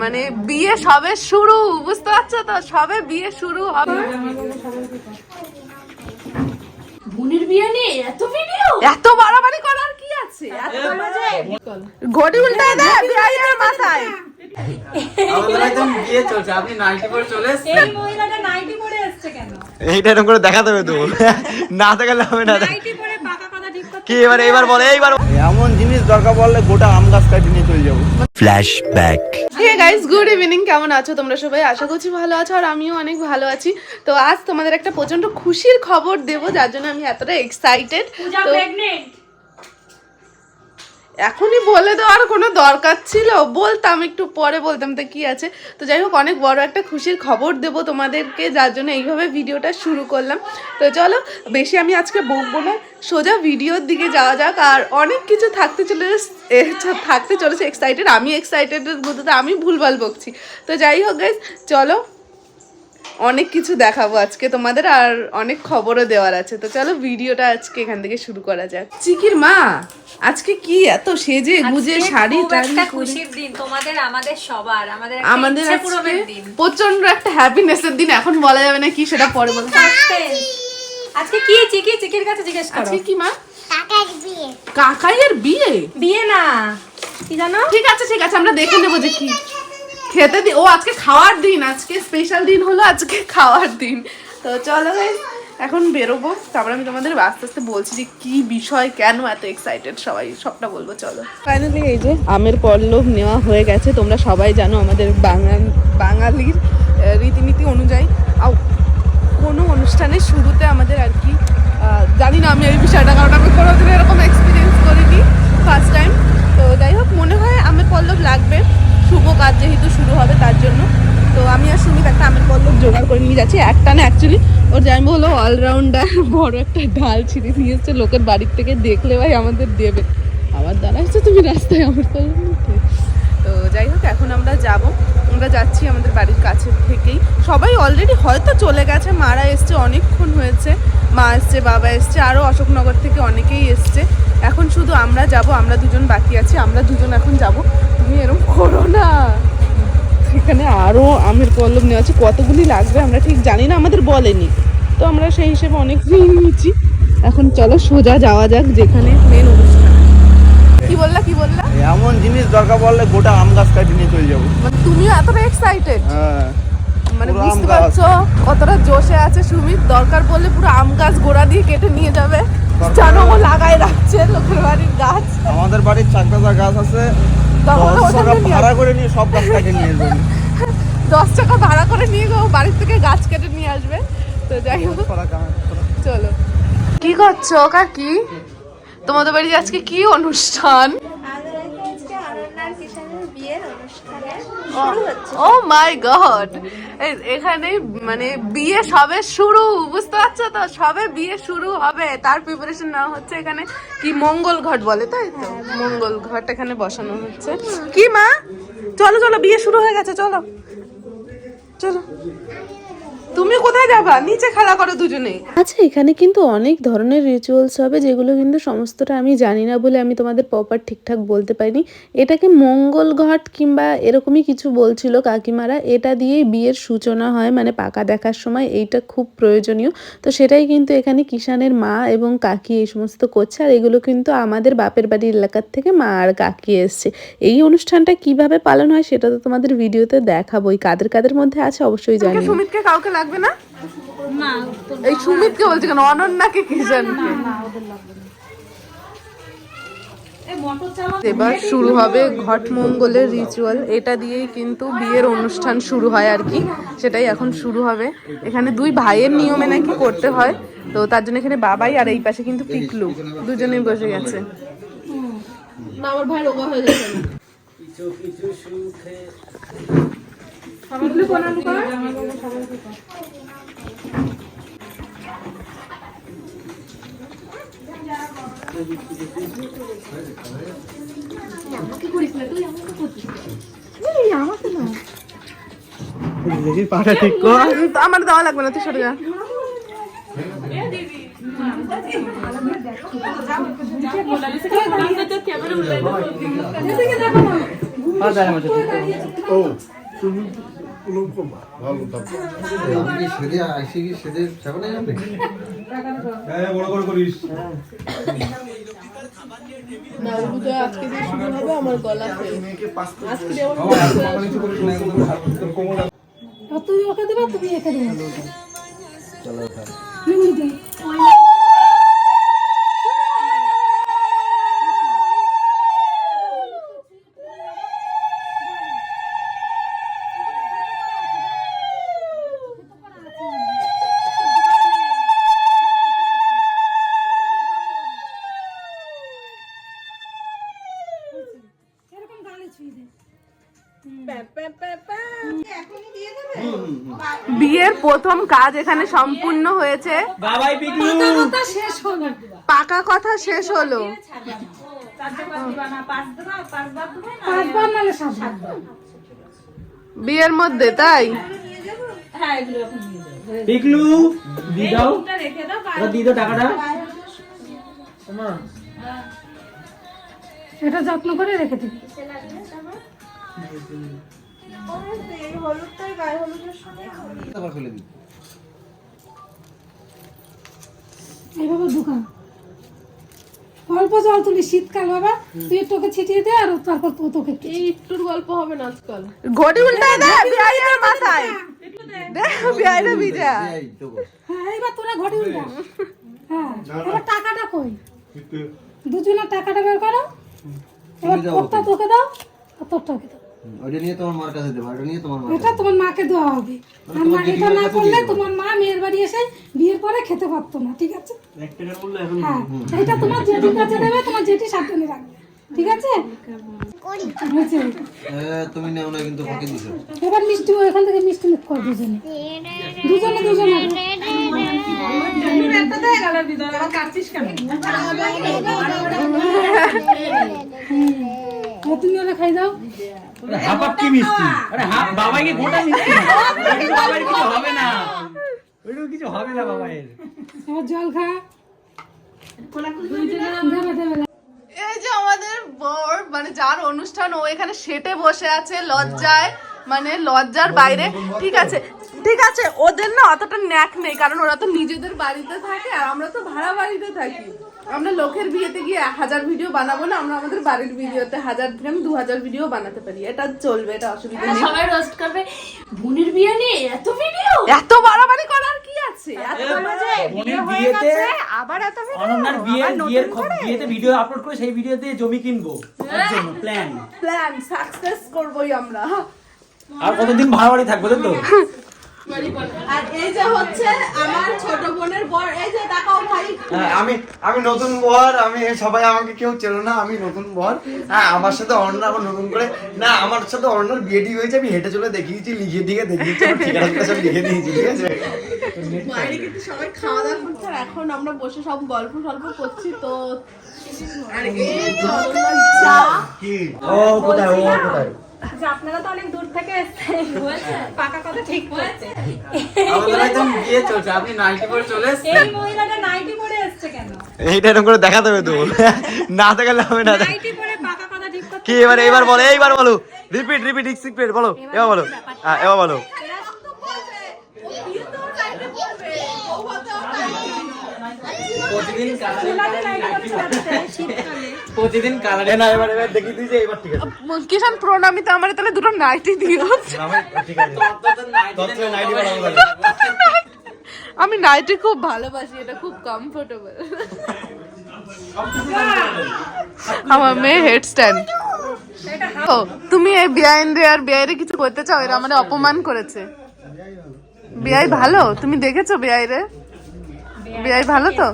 মানে বিয়ে সবে শুরু বুঝতে পারছ তো? সবে বিয়ে শুরু হবে। বোনের বিয়ে নিয়ে এত ভিডিও এত বাড়াবাড়ি করার কি আছে? ঘড়ি উল্টায় দে বিয়ের মাথায়। এইটা এরকম করে দেখাতে হবে তো। না দেখালে হবে না। কি এবার এবার বলে এইবার এমন জিনিস দরকার পড়লে গোটা আম গাছ কাটি নিয়ে চলে যাব। Flashback hey guys good evening কেমন আছো তোমরা সবাই? আশা করছি ভালো আছো আর আমিও অনেক ভালো আছি। তো আজ তোমাদের একটা প্রচণ্ড খুশির খবর দেব যার জন্য আমি এতটা এক্সাইটেড পূজা তো এখনই বলে দেওয়ার কোনো দরকার ছিল? বলতাম একটু পরে বলতাম তো কি আছে? তো যাই হোক অনেক বড় একটা খুশির খবর দেব তোমাদেরকে যার জন্য এইভাবে ভিডিওটা শুরু করলাম। তো চলো বেশি আমি আজকে বকবো না সোজা ভিডিওর দিকে যাওয়া যাক। আর অনেক কিছু থাকতে চলে এ, থাকতে চলেছে এক্সাইটেড আমি এক্সাইটেডের মধ্যে আমি ভুলভাল বকছি। তো যাই হোক গাইজ চলো অনেক কিছু দেখাবো আজকে তোমাদের আর অনেক খবরও দেওয়ার আছে। তো চলো ভিডিওটা আজকে এখান থেকে শুরু করা যাক। চিকির মা আজকে কি এত সেজে গুজে শাড়ি টাড়ি খুশির দিন তোমাদের আমাদের সবার আমাদের একটা আমাদের আজকে প্রচণ্ড একটা হ্যাপিনেসের দিন এখন বলা যাবে না কি সেটা পরে বলব আজকে কি চিকি? চিকির কাছে জিজ্ঞেস করো। আজকে কি মা? কাকার বিয়ে। কাকাইয়ের বিয়ে? বিয়ে না। কি জানো? ঠিক আছে ঠিক আছে আমরা দেখে নেব যে কি। খেতে দি ও আজকে খাওয়ার দিন, আজকে স্পেশাল দিন হলো আজকে খাওয়ার দিন। তো চলো এখন বেরোবো। তারপর আমি তোমাদের আস্তে আস্তে বলছি যে কি বিষয়, কেন এত এক্সাইটেড সবাই সবটা বলব, চলো। ফাইনালি এই যে আমের পল্লব নেওয়া হয়ে গেছে। তোমরা সবাই জানো আমাদের বাঙাল, বাঙালির রীতিনীতি অনুযায়ী। কোনো অনুষ্ঠানের শুরুতে আমাদের আর কি জানি না, আমি এই বিষয়টা কারণ আমি কোনোদিন এরকম এক্সপিরিয়েন্স করিনি ফার্স্ট টাইম তো যাই হোক, মনে হয় আমের পল্লব লাগবে। শুভ কাজ যেহেতু শুরু হবে তার জন্য। তো আমি আর সুমিত একটা আমের পল্লব জোগাড় করে নিয়ে যাচ্ছি। একটা না অ্যাকচুয়ালি ওর যান আমি বলল অলরাউন্ডার বড় একটা ডাল ছিঁড়ে নিয়ে এসছে। লোকের বাড়ির থেকে দেখলে ভাই আমাদের দেবে। আবার দাঁড়াচ্ছে তুমি রাস্তায় আমার পল্লব। তো যাই হোক, এখন আমরা যাব। আমরা যাচ্ছি আমাদের বাড়ির কাছে থেকেই। সবাই অলরেডি হয়তো চলে গেছে, মারা এসছে, অনেকক্ষণ হয়েছে। মা এসছে, বাবা এসছে আরও অশোকনগর থেকে অনেকেই এসছে। এখন শুধু আমরা যাব, আমরা দুজন বাকি আছি, আমরা দুজন এখন যাব। তুমি এরকম করো না। এখানে আরও আমের পল্লব নেওয়া আছে, কতগুলি লাগবে আমরা ঠিক জানি না, আমাদের বলেনি। তো আমরা সেই হিসেবে অনেক নিয়েছি। এখন চলো সোজা যাওয়া যাক যেখানে মেন অনুষ্ঠান। কি বললা কি বললা? এমন জিনিস দরকার পড়লে গোটা আম গাছ কাটি নিয়ে চলে যাব। মানে তুমিও এতটা এক্সাইটেড হ্যাঁ। মানে বুঝতে পারছ কতটা জোশে আছে সুমিত? দরকার পড়লে পুরো আম গাছ গোড়া দিয়ে কেটে নিয়ে যাবে। জানো ও লাগাই রাখছে লোকের বাড়ির গাছ। আমাদের বাড়ির চাকদাদা গাছ আছে। দশ টাকা ভাড়া করে নিয়ে সব গাছ কাটে নিয়ে আসবে দশ টাকা ভাড়া করে নিয়ে গো বাড়ির থেকে গাছ কেটে নিয়ে আসবে। তো যাই হোক। চলো। কি করছ? কাকি? তোমাদের বাড়ি আজকে কি অনুষ্ঠান? Oh my god. এখানে মানে বিয়ে সবে শুরু, বুঝতে পারছ তো? সবে বিয়ে শুরু হবে। তার প্রিপারেশন নেওয়া হচ্ছে এখানে কি মঙ্গল ঘট বলে, তাই তো? মঙ্গল ঘট এখানে বসানো হচ্ছে। কি মা? চলো চলো, বিয়ে শুরু হয়ে গেছে, চলো। চলো। তুমি কোথায় যাবা? নিচে খেলা করো দুজনে। আচ্ছা এখানে কিন্তু অনেক ধরনের রিচুয়ালস হবে যেগুলো কিন্তু সমস্তটা আমি জানি না বলে আমি তোমাদের প্রপার ঠিকঠাক বলতে পারিনি। এটাকে মঙ্গল ঘট কিংবা এরকমই কিছু বলছিল কাকিমারা এটা দিয়েই বিয়ের সূচনা হয় মানে পাকা দেখার সময় এইটা খুব প্রয়োজনীয়। তো সেটাই কিন্তু এখানে কিষানের মা এবং কাকি এই সমস্ত করছে আর এগুলো কিন্তু আমাদের বাপের বাড়ির এলাকার থেকে মা আর কাকি এসছে। এই অনুষ্ঠানটা কীভাবে পালন হয় সেটা তো তোমাদের ভিডিওতে দেখাবোই। কাদের কাদের মধ্যে আছে অবশ্যই জানি সুমিতকে কাউকে লাগবে না? এই সুমিতকে বলছি কেন অনন্যাকে কিষানকে এবার শুরু হবে ঘট মঙ্গলের রিচুয়াল এটা দিয়েই কিন্তু বিয়ের অনুষ্ঠান শুরু হয় আর কি। সেটাই এখন শুরু হবে। এখানে দুই ভাইয়ের নিয়মে নাকি করতে হয়। তো তার জন্য এখানে বাবাই আর এই পাশে কিন্তু পিকলু। দুজনেই বসে গেছে। আমার ভাই রোগা হয়ে গেছে। পাটা ঠিক কর। তো আমার দেওয়া লাগবে না। তুই সরে যা ক্যামেরা হ্যাঁ, আইসি কি সেখানে যাবে আজকে দিয়ে শুরু হবে আমার গলা আজকে দিয়ে আমার তুই ওকে দেবে তুমি এখানে দেবে প্রথম কাজ এখানে সম্পূর্ণ হয়েছে। বাবাই পিকলু কথা শেষ হলো পাকা কথা শেষ হলো। বিয়ের মধ্যে তাই? হ্যাঁ পিকলু দি দাও। ওটা রেখে দাও ওটা দি দাও টাকাটা। এটা যত্ন করে রেখে দিবি। আবার খুলে দিই এইভাবে দোকান। অল্প জল তুলি শীতকাল বাবা। তুই তোকে ছিটিয়ে দে আর তারপর তো তোকে একটু একটুর গল্প হবে না আজকাল। ঘড়ি উল্টায় দে বিআইয়ের মাথায়। দে। বিআইরে বিজা এই তো গো। হ্যাঁ এইবার তোরা ঘটি উল্টা। হ্যাঁ। এবার টাকাটা কই? দুজনের টাকাটা বের করো। এবার তোরটা তোকে। দাও আর তোরটা ওকে দাও? ওইটা নিয়ে তোমার মার কাছে দেবো ওইটা নিয়ে তোমার মার এটা তোমার মাকে দেওয়া হবে। আর মা এটা না করলে তোমার মা মেয়ের বাড়ি এসে বিয়ের পরে খেতে পারতো না ঠিক আছে? হ্যাঁ এটা তোমার জেঠির কাছে দেবে তোমার জেঠি সাবধানে রাখবে ঠিক আছে? তুমি নেও না কিন্তু ফাঁকি দিছো। এবার মিষ্টি এখান থেকে মিষ্টি মুখ কর দুজনে। দুজনে দুজনে কেন এবার তুমি ওরা খাই দাও। হাফ হাফ কি মিষ্টি? আরে হাফ বাবাইকে গোটা মিষ্টি। বাবাই কিছু হবে না। ওইটুকু কিছু হবে না বাবাইয়ের। জল খা। দেবে দেবে এই যে আমাদের বর মানে যার অনুষ্ঠান ও এখানে সেটে বসে আছে লজ্জায় মানে লজ্জার বাইরে। ঠিক আছে ঠিক আছে ওদের না অতটা ন্যাক নেই কারণ ওরা তো নিজেদের বাড়িতে থাকে আর আমরা তো ভাড়া বাড়িতে থাকি। আমরা লোকের বিয়েতে গিয়ে হাজার ভিডিও বানাবো না আমরা আমাদের বাড়ির ভিডিওতে হাজার থেকে দু হাজার ভিডিও বানাতে পারি। এটা চলবে এটা অসুবিধা নেই। সবাই রোস্ট করবে। বোনের বিয়ে নিয়ে এত ভিডিও এত বাড়াবাড়ি করার কি আছে? এত বাজে বোনের বিয়েতে আবার এত video? অনন্যার বিয়ে বিয়ের করে? বিয়েতে ভিডিও আপলোড করে সেই ভিডিওতে জমি কিনবো। প্ল্যান প্ল্যান সাকসেস করবোই আমরা। আর কতদিন ভাড়া বাড়ি থাকব তো? আর এই যে হচ্ছে আমার ছোট বোনের বর এই যে দেখাও ভাই। হ্যাঁ, আমি আমি নতুন বর আমি সবাই আমাকে কেউ চেনো না আমি নতুন বর। হ্যাঁ আমার সাথে অন্য আবার নতুন করে না আমার সাথে অন্যর বিয়ে ঠিক হয়েছে আমি হেঁটে চলে দেখিয়েছি লিখে দিয়ে দেখিয়েছি ঠিকানা সব লিখে দিয়েছি ঠিক আছে? বাইরে কিন্তু সবাই খাওয়া দাওয়া করছে এখন আমরা বসে সব গল্প সল্প করছি তো আর এই যে অনন্যার ও কোথায় ও কোথায়? যে আপনারা তো অনেক দূর থেকে পাকা কথা ঠিক বলছে আমাদের একদম বিয়ে চলছে। আপনি নাইটি পরে চলে এই মহিলাটা নাইটি পরে এসছে কেন? এইটা এরকম করে দেখাতে হবে তো। না দেখালে হবে না। নাইটি পরে পাকা কথা ঠিক কি এবার এইবার বলো এইবার বলো। রিপিট রিপিট রিপিট বলো। এবার বলো। হ্যাঁ এবার বলো। প্রতিদিন প্রতিদিন কালারে। না এবার এবার দেখিয়ে দিয়েছে এবার ঠিক আছে। কিষান প্রণামিতে আমার তাহলে দুটো নাইটি দিও। ঠিক আছে। নাইটি আমি নাইটি খুব ভালোবাসি এটা খুব কমফোর্টেবল আমার মেয়ে হেড স্ট্যান্ড ও তুমি এই বিআইন রে আর বিআই রে কিছু করতে চাও? এরা আমাদের অপমান করেছে। বিআই ভালো? তুমি দেখেছ বিআই রে বিআই ভালো তো?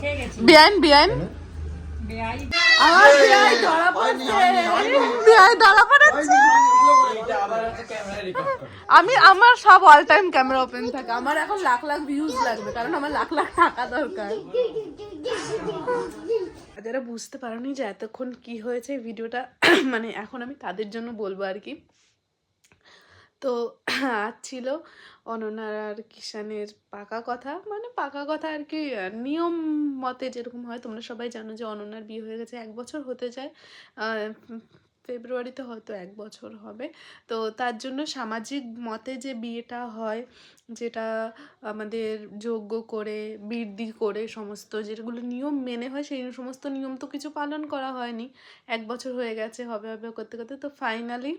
বিআইন বিআইন? বিআই পড়ছে। বিআই আমি, আমার সব অল টাইম ক্যামেরা ওপেন থাকে। আমার এখন লাখ লাখ ভিউজ লাগবে, কারণ আমার লাখ লাখ টাকা দরকার। যারা বুঝতে পারোনি যে এতক্ষণ কি হয়েছে ভিডিওটা মানে এখন আমি তাদের জন্য বলব আর কি। তো আজ ছিল অনন্যার আর কিষানের পাকা কথা। মানে পাকা কথা আর কি নিয়ম মতে যেরকম হয়, তোমরা সবাই জানো যে অনন্যার বিয়ে হয়ে গেছে, এক বছর হতে যায়। ফেব্রুয়ারিতে হয়তো এক বছর হবে। তো তার জন্য সামাজিক মতে যে বিয়েটা হয়, যেটা আমাদের যোগ্য করে বৃদ্ধি করে সমস্ত যেগুলো নিয়ম মেনে হয়, সেই সমস্ত নিয়ম তো কিছু পালন করা হয়নি। এক বছর হয়ে গেছে, হবে হবে করতে করতে। তো ফাইনালি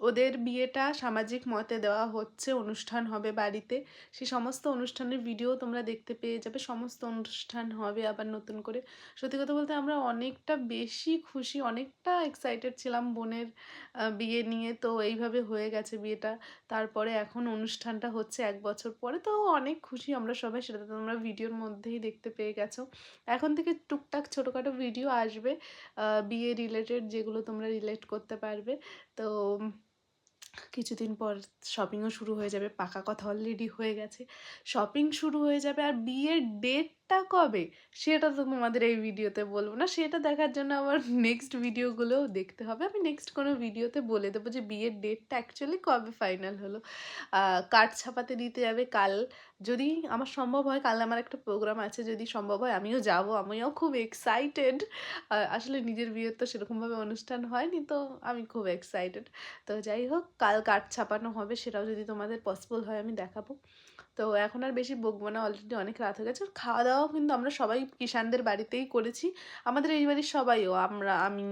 ওদের বিয়েটা সামাজিক মতে দেওয়া হচ্ছে, অনুষ্ঠান হবে বাড়িতে। সেই সমস্ত অনুষ্ঠানের ভিডিও তোমরা দেখতে পেয়ে যাবে, সমস্ত অনুষ্ঠান হবে আবার নতুন করে। সত্যি কথা বলতে আমরা অনেকটা বেশি খুশি, অনেকটা এক্সাইটেড ছিলাম বোনের বিয়ে নিয়ে। তো এইভাবে হয়ে গেছে বিয়েটা। তারপরে এখন অনুষ্ঠানটা হচ্ছে এক বছর পরে। তো অনেক খুশি আমরা সবাই, সেটা তোমরা ভিডিওর মধ্যেই দেখতে পেয়ে গেছো। এখন থেকে টুকটাক ছোটোখাটো ভিডিও আসবে বিয়ে রিলেটেড যেগুলো তোমরা রিলেট করতে পারবে। তো কিছুদিন পর শপিংও শুরু হয়ে যাবে, পাকা কথা অলরেডি হয়ে গেছে। শপিং শুরু হয়ে যাবে আর বিয়ের ডেটটা কবে? সেটা তো তোমাদের এই ভিডিওতে বলব না। সেটা দেখার জন্য আবার নেক্সট ভিডিওগুলোও দেখতে হবে। আমি নেক্সট কোনো ভিডিওতে বলে দেবো যে বিয়ের ডেটটা অ্যাকচুয়ালি কবে ফাইনাল হলো। কার্ড ছাপাতে দিতে যাবে? কাল যদি আমার সম্ভব হয়, কাল আমার একটা প্রোগ্রাম আছে, যদি সম্ভব হয় আমিও যাব, আমিও খুব এক্সাইটেড আসলে নিজের বিয়ের তো সেরকমভাবে অনুষ্ঠান হয়নি, তো আমি খুব এক্সাইটেড তো যাই হোক, কাল কার্ড ছাপানো হবে সেটাও যদি তোমাদের পসিবল হয় আমি দেখাবো। তো এখন আর বেশি বকবো না অলরেডি অনেক রাত হয়ে গেছে। খাওয়া দাওয়াও কিন্তু আমরা সবাই কিষানদের বাড়িতেই করেছি। আমাদের এই বাড়ির সবাইও, আমরা, আমি,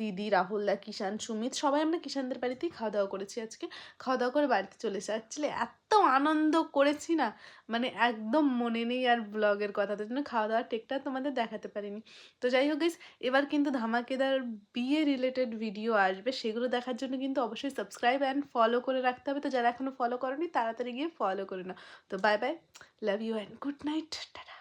দিদি, রাহুল, দা, কিষান, সুমিত, সবাই আমরা কিষানদের বাড়িতেই খাওয়া দাওয়া করেছি আজকে। খাওয়া দাওয়া করে বাড়িতে চলে এসে অ্যাকচুয়ালি এত আনন্দ করেছি না মানে একদম মনে নেই আর ব্লগের কথা তার জন্য খাওয়া দাওয়ার টেকটা তোমাদের দেখাতে পারিনি। তো যাই হোক এবার কিন্তু ধামাকেদার বিয়ে রিলেটেড ভিডিও আসবে, সেগুলো দেখার জন্য কিন্তু অবশ্যই সাবস্ক্রাইব অ্যান্ড ফলো করে রাখতে হবে। তো যারা এখনও ফলো করনি, তাড়াতাড়ি গিয়ে ফলো করে নাও। তো bye bye love you and good night tata